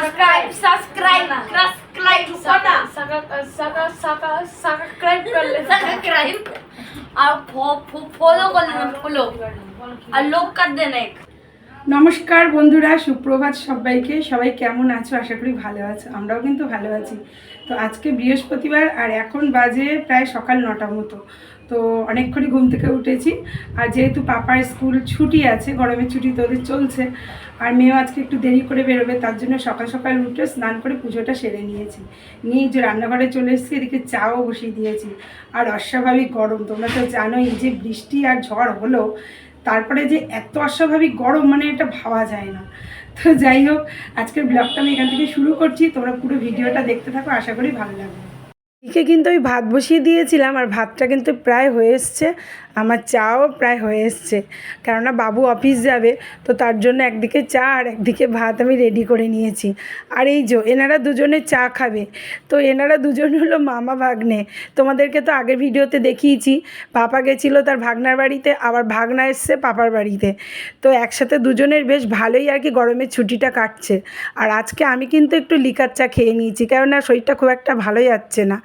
Subscribe subscribe subscribe करा सगळं सगळं सगळं सबस्क्राईब करले subscribe subscribe subscribe subscribe subscribe subscribe subscribe subscribe कर सबस्क्राइब एक. নমস্কার বন্ধুরা, সুপ্রভাত সবাইকে। সবাই কেমন আছো? আশা করি ভালো আছো। আমরাও কিন্তু ভালো আছি। তো আজকে বৃহস্পতিবার আর এখন বাজে প্রায় সকাল নটা মতো। তো অনেকক্ষণই ঘুম থেকে উঠেছি। আর যেহেতু পাপার স্কুল ছুটি আছে, গরমের ছুটি তো ওদের চলছে, আর মেয়েও আজকে একটু দেরি করে বেরোবে, তার জন্য সকাল সকাল উঠে স্নান করে পুজোটা সেরে নিয়েছি। নিয়ে যে রান্নাঘরে চলে এসেছি, এদিকে চাও বসিয়ে দিয়েছি। আর অস্বাভাবিক গরম, তোমরা তো জানোই যে বৃষ্টি আর ঝড় হলো তারপরে যে এত অস্বাভাবিক গরম মানে এটা ভাবা যায় না। তো যাই হোক, আজকের ব্লগটা আমি এখান থেকে শুরু করছি। তোমরা পুরো ভিডিওটা দেখতে থাকো, আশা করি ভালো লাগবে। এদিকে কিন্তু আমি ভাত বসিয়ে দিয়েছিলাম, আর ভাতটা কিন্তু প্রায় হয়ে এসছে। আমার চাও প্রায় হয়ে এসছে। কেননা বাবু অফিস যাবে, তো তার জন্য একদিকে চা আর একদিকে ভাত আমি রেডি করে নিয়েছি। আর এই যে, এনারা দুজনে চা খাবে। তো এনারা দুজন হলো মামা ভাগ্নে। তোমাদেরকে তো আগের ভিডিওতে দেখিয়েছি, পাপা গেছিল তার ভাগনার বাড়িতে, আবার ভাগনা এসছে পাপার বাড়িতে। তো একসাথে দুজনের বেশ ভালোই আর কি গরমের ছুটিটা কাটছে। আর আজকে আমি কিন্তু একটু লিকার চা খেয়ে নিয়েছি, কেননা শরীরটা খুব একটা ভালো যাচ্ছে না।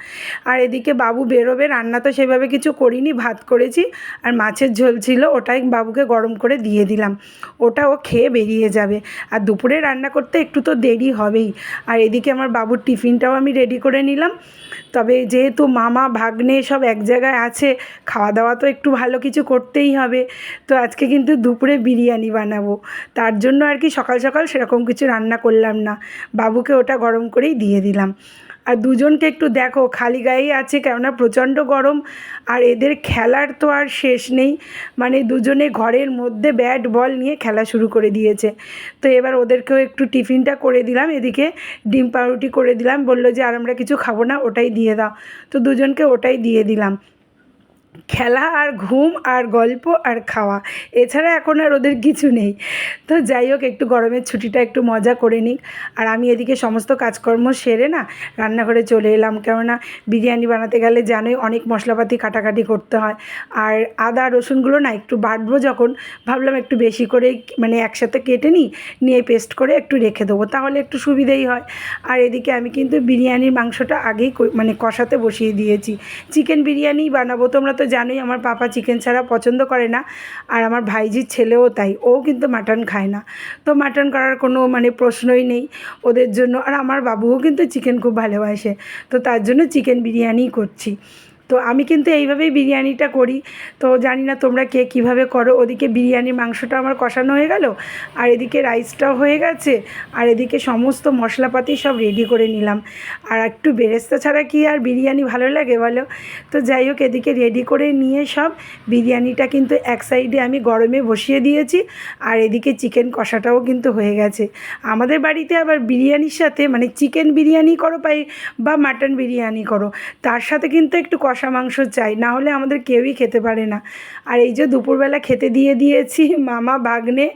আর এদিকে বাবু বেরোবে, রান্না তো সেভাবে কিছু করিনি, ভাত করেছি। আর মাছের ঝোল ছিল ওটাই বাবুকে গরম করে দিয়ে দিলাম। ওটা ও খেয়ে বেরিয়ে যাবে। আর দুপুরে রান্না করতে একটু তো দেরি হবেই। আর এদিকে আমার বাবুর টিফিনটাও আমি রেডি করে নিলাম। তবে যেহেতু মামা, ভাগ্নে সব এক জায়গায় আছে খাওয়া দাওয়া তো একটু ভালো কিছু করতেই হবে। তো আজকে কিন্তু দুপুরে বিরিয়ানি বানাবো। তার জন্য আর কি সকাল সকাল সেরকম কিছু রান্না করলাম না। বাবুকে ওটা গরম করেই দিয়ে দিলাম। আর দুজনকে একটু দেখো, খালি গায়েই আছে কেননা প্রচণ্ড গরম আর এদের খেলার তো আর শেষ নেই। মানে দুজনে ঘরের মধ্যে ব্যাট বল নিয়ে খেলা শুরু করে দিয়েছে। তো এবার ওদেরকেও একটু টিফিনটা করে দিলাম, এদিকে ডিম পাউরুটি করে দিলাম, বলল যে, আর আমরা কিছু খাব না, ওটাই দিয়ে দাও। তো দুজনকে ওটাই দিয়ে দিলাম। খেলা আর ঘুম আর গল্প আর খাওয়া। এছাড়া এখন আর ওদের কিছু নেই। তো যাই হোক, একটু গরমের ছুটিটা একটু মজা করে নিক। আর আমি এদিকে সমস্ত কাজকর্ম সেরে না রান্নাঘরে চলে এলাম। কেননা বিরিয়ানি বানাতে গেলে জানোই অনেক মশলাপাতি কাটাকাটি করতে হয়। আর আদা, রসুনগুলো না একটু বাটবো যখন, ভাবলাম একটু বেশি করে মানে একসাথে কেটে নিই, নিয়ে পেস্ট করে একটু রেখে দেবো। তাহলে একটু সুবিধেই হয়। আর এদিকে আমি কিন্তু বিরিয়ানির মাংসটা আগেই মানে কষাতে বসিয়ে দিয়েছি। চিকেন বিরিয়ানি বানাবো, তোমরা তো জানোই আমার পাপা চিকেন ছাড়া পছন্দ করে না, আর আমার ভাইজির ছেলেও তাই, ও কিন্তু মাটন খায় না। তো মাটন করার কোনো মানে প্রশ্নই নেই ওদের জন্য, আর আমার বাবুও কিন্তু চিকেন খুব ভালোবাসে, তো তার জন্য চিকেন বিরিয়ানি করছি। তো আমি কিন্তু এইভাবেই বিরিয়ানিটা করি। তো জানি না তোমরা কে কীভাবে করো। ওদিকে বিরিয়ানির মাংসটা আমার কষানো হয়ে গেল, আর এদিকে রাইসটাও হয়ে গেছে, আর এদিকে সমস্ত মশলাপাতি সব রেডি করে নিলাম। আর একটু বেরেস্তা ছাড়া কি আর বিরিয়ানি ভালো লাগে বলো? তো যাই হোক, এদিকে রেডি করে নিয়ে সব বিরিয়ানিটা কিন্তু এক সাইডে আমি গরমে বসিয়ে দিয়েছি, আর এদিকে চিকেন কষাটাও কিন্তু হয়ে গেছে। আমাদের বাড়িতে আবার বিরিয়ানির সাথে মানে চিকেন বিরিয়ানি করো পাই বা মাটন বিরিয়ানি করো, তার সাথে কিন্তু একটু মাংস চাই, না হলে আমাদের কেউই খেতে পারে না। আর এই যে দুপুরবেলা খেতে দিয়ে দিয়েছি মামা ভাগ্নে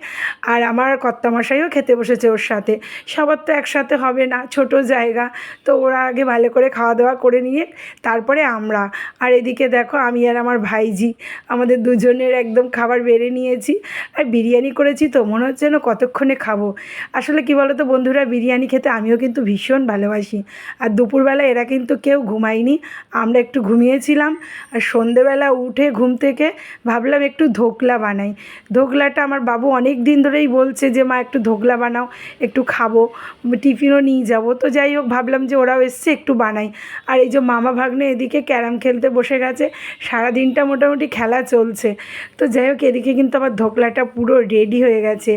আর আমার কর্তামশাইও খেতে বসেছে ওর সাথে। সবার তো একসাথে হবে না, ছোট জায়গা। তো ওরা আগে ভালো করে খাওয়া দাওয়া করে নিয়ে তারপরে আমরা। আর এদিকে দেখো আমি আর আমার ভাইজি, আমাদের দুজনের একদম খাবার বেড়ে নিয়েছি। আর বিরিয়ানি করেছি তো, মনে হচ্ছে যেন কতক্ষণে খাব। আসলে কি বলো তো বন্ধুরা, বিরিয়ানি খেতে আমিও কিন্তু ভীষণ ভালোবাসি। আর দুপুরবেলা এরা কিন্তু কেউ ঘুমায়নি, আমরা একটু ঘুমিয়েছিলাম আর সন্ধেবেলা উঠে ঘুম থেকে ভাবলাম একটু ধোকলা বানাই। ধোকলাটা আমার বাবু অনেক দিন ধরেই বলছে যে, মা, একটু ধোকলা বানাও, একটু খাব, টিফিনও নিয়ে যাব। তো যাই হোক, ভাবলাম যে ওরাও এসছে, একটু বানাই। আর এই যে মামা ভাগ্নে এদিকে ক্যারাম খেলতে বসে গেছে, সারাদিনটা মোটামুটি খেলা চলছে। তো যাই হোক, এদিকে কিন্তু আমার ধোকলাটা পুরো রেডি হয়ে গেছে।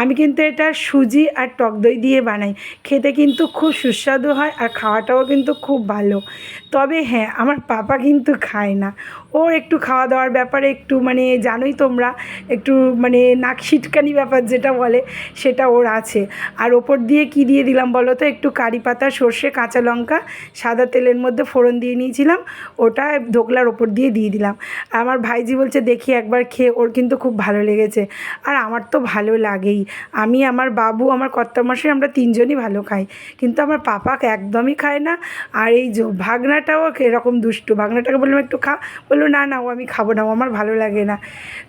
আমি কিন্তু এটা সুজি আর টক দই দিয়ে বানাই। খেতে কিন্তু খুব সুস্বাদু হয় আর খাওয়াটাও কিন্তু খুব ভালো। তবে হ্যাঁ আমার পাপা কিন্তু খায় না। ওর একটু খাওয়া দাওয়ার ব্যাপারে একটু মানে জানোই তোমরা, একটু মানে নাক ছিটকানি ব্যাপার যেটা বলে, সেটা ওর আছে। আর ওপর দিয়ে কি দিয়ে দিলাম বলো তো? একটু কারি পাতা, সর্ষে, কাঁচা লঙ্কা, সাদা তেলের মধ্যে ফোড়ন দিয়ে নিয়েছিলাম, ওটা ধোকলার ওপর দিয়ে দিয়ে দিলাম। আমার ভাইজি বলছে, দেখি একবার খেয়ে, ওর কিন্তু খুব ভালো লেগেছে। আর আমার তো ভালো লাগেই। আমি, আমার বাবু, আমার কর্তামশাই, আমরা তিনজনই ভালো খাই। কিন্তু আমার পাপা একদমই খায় না। আর এই ভাগনাটাও এরকম দুষ্টু ভাগনা ভাগনাটাকে বললাম, একটু খা। বলল, না না, ও আমি খাব না, ও আমার ভালো লাগে না।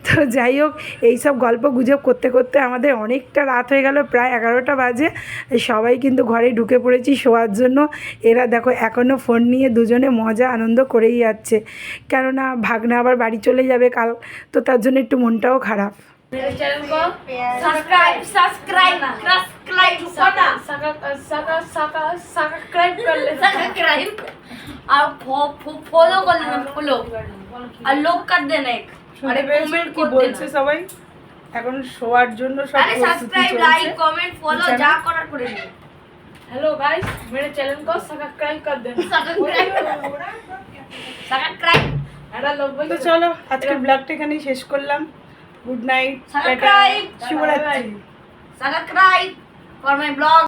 তো যাই হোক, এইসব গল্প গুজব করতে করতে আমাদের অনেকটা রাত হয়ে গেল, প্রায় এগারোটা বাজে। সবাই কিন্তু ঘরে ঢুকে পড়েছি শোয়ার জন্য। এরা দেখো এখনও ফোন নিয়ে দুজনে মজা, আনন্দ করেই যাচ্ছে। কেননা ভাগনা আবার বাড়ি চলে যাবে কাল, তো তার জন্য একটু মনটাও খারাপ। चैनल को सब्सक्राइब सब्सक्राइब सब्सक्राइब करना सब्सक्राइब कर ले सब्सक्राइब और फॉलो कर लेना फॉलो और लोग कर देना एक अरे कमेंट কি कर বলছে देना সবাই এখন শোয়ার জন্য সব अरे প্রস্তুতি सब्सक्राइब চলছে। लाइक कमेंट फॉलो चैनल- जा करा করে দিন हेलो गाइस मेरे चैनल को सब्सक्राइब कर देना सब्सक्राइब सब्सक्राइब एरा लोग তো চলো আজকে ব্লগটা এখানেই শেষ করলাম गुड नाइट सब्सक्राइब शुभ रात्रि सब्सक्राइब फॉर माय ब्लॉग